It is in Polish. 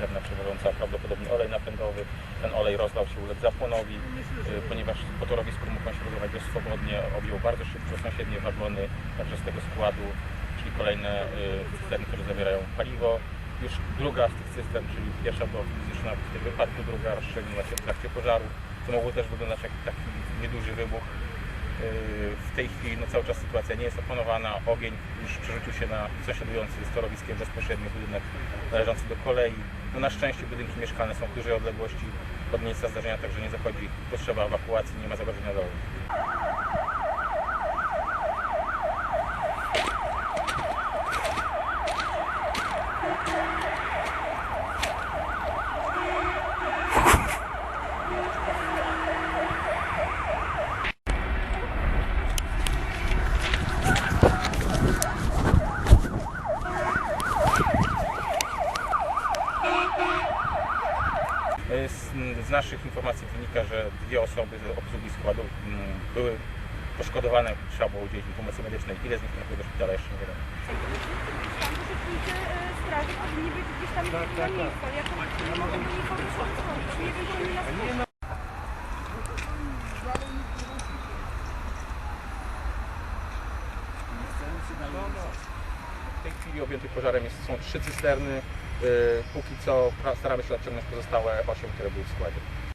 drewna przewożąca prawdopodobnie olej napędowy. Ten olej rozlał się, uległ zapłonowi, y, ponieważ po torowisku mógł on się rozlewać dość swobodnie, objął bardzo szybko sąsiednie wagony, także z tego składu, czyli kolejne y, cysterny, które zawierają paliwo. Już druga z tych cystern, czyli pierwsza była fizyczna w tym wypadku, druga rozstrzeliła się w trakcie pożaru. co mogło też wyglądać jak taki nieduży wybuch y, w tej chwili no, cały czas sytuacja nie jest opanowana. Ogień już przerzucił się na sąsiadujący z torowiskiem bezpośrednio budynek należący do kolei. No, na szczęście budynki mieszkalne są w dużej odległości od miejsca zdarzenia, także nie zachodzi potrzeba ewakuacji, nie ma zagrożenia dołu. Z, z naszych informacji wynika, że dwie osoby z obsługi składu mm, były poszkodowane, trzeba było udzielić im pomocy medycznej. Ile z nich trafiło do szpitala jeszcze nie wiadomo. Rzecznicy e, straży powinni być gdzieś tam na miejscu. Ja to nie mogę do nich podejść. Nie wiem, czy oni nas puszczą. W tej chwili objętych pożarem jest, są trzy cysterny. Yy, Póki co staramy się odciągnąć pozostałe osiem, które były w składzie.